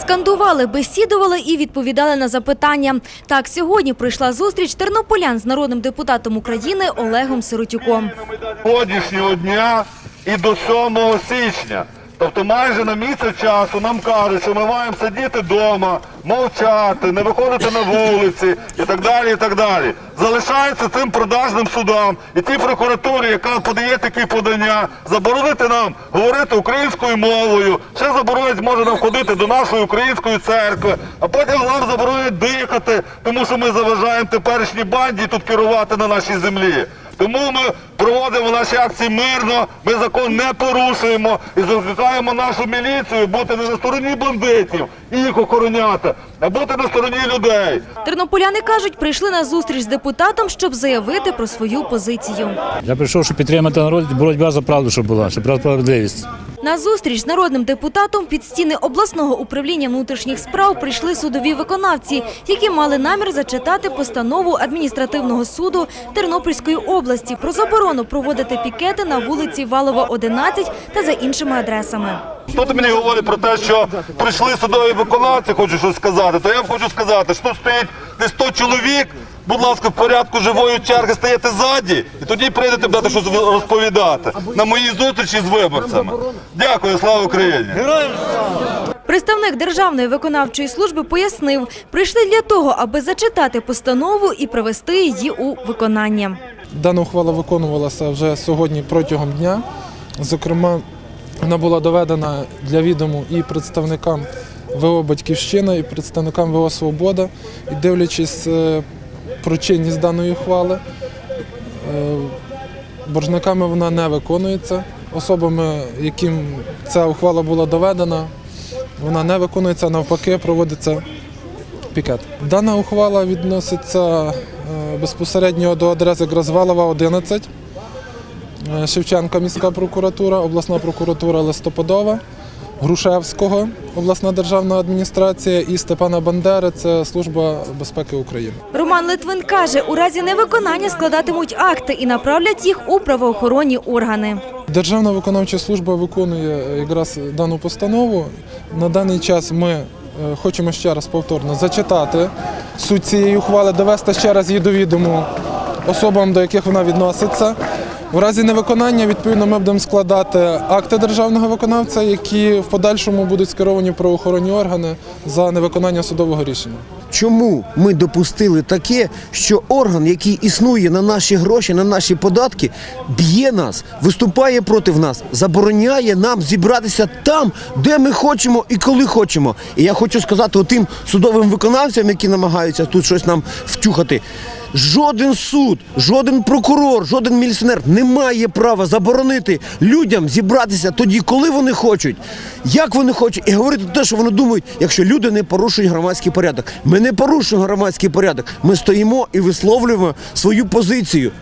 Скандували, бесідували і відповідали на запитання. Так, сьогодні прийшла зустріч тернополян з народним депутатом України Олегом Сиротюком. сьогоднішнього дня і до 7 січня. Тобто майже на місяць часу нам кажуть, що ми маємо сидіти вдома, мовчати, не виходити на вулиці і так далі. і так далі. Залишається цим продажним судам і тій прокуратурі, яка подає такі подання, заборонити нам говорити українською мовою, ще заборонять може нам ходити до нашої української церкви, а потім нам заборонять дихати, тому що ми заважаємо теперішній банді тут керувати на нашій землі. Тому ми проводимо наші акції мирно, ми закон не порушуємо і закликаємо нашу міліцію бути не на стороні бандитів і їх охороняти, а бути на стороні людей. Тернополяни кажуть, прийшли на зустріч з депутатом, щоб заявити про свою позицію. Я прийшов, щоб підтримати народ, боротьба за правду, щоб була, щоб правдивість. справедливість. На зустріч з народним депутатом під стіни обласного управління внутрішніх справ прийшли судові виконавці, які мали намір зачитати постанову адміністративного суду Тернопільської області про заборону проводити пікети на вулиці Валова, 11 та за іншими адресами. Хто мені говорить про те, що прийшли судові виконавці, хочу щось сказати, то я вам хочу сказати, що тут стоїть десь 100 чоловік, будь ласка, в порядку живої черги стаєте ззаді, і тоді прийдете будете щось розповідати на моїй зустрічі з виборцями. Дякую, слава Україні! Представник Державної виконавчої служби пояснив, прийшли для того, аби зачитати постанову і привести її у виконання. Дана ухвала виконувалася вже сьогодні протягом дня. Зокрема, вона була доведена для відому і представникам ВО Батьківщина, і представникам ВО Свобода. І дивлячись е, про чинність даної ухвали, е, боржниками вона не виконується. Особами, яким ця ухвала була доведена, вона не виконується, а навпаки, проводиться пікет. Дана ухвала відноситься е, безпосередньо до адреси Грозвалова 11, е, Шевченка міська прокуратура, обласна прокуратура Листопадова, Грушевського, обласна державна адміністрація і Степана Бандери це Служба безпеки України. Роман Литвин каже, у разі невиконання складатимуть акти і направлять їх у правоохоронні органи. Державна виконавча служба виконує е, якраз дану постанову. На даний час ми е, хочемо ще раз повторно зачитати суть цієї ухвали, довести ще раз її до відому особам, до яких вона відноситься. У разі невиконання, відповідно, ми будемо складати акти державного виконавця, які в подальшому будуть скеровані в правоохоронні органи за невиконання судового рішення. Чому ми допустили таке, що орган, який існує на наші гроші, на наші податки, б'є нас, виступає проти нас, забороняє нам зібратися там, де ми хочемо і коли хочемо. І я хочу сказати тим судовим виконавцям, які намагаються тут щось нам втюхати. Жоден суд, жоден прокурор, жоден міліціонер не має права заборонити людям зібратися тоді, коли вони хочуть, як вони хочуть, і говорити те, що вони думають, якщо люди не порушують громадський порядок. Ми не порушуємо громадський порядок. Ми стоїмо і висловлюємо свою позицію.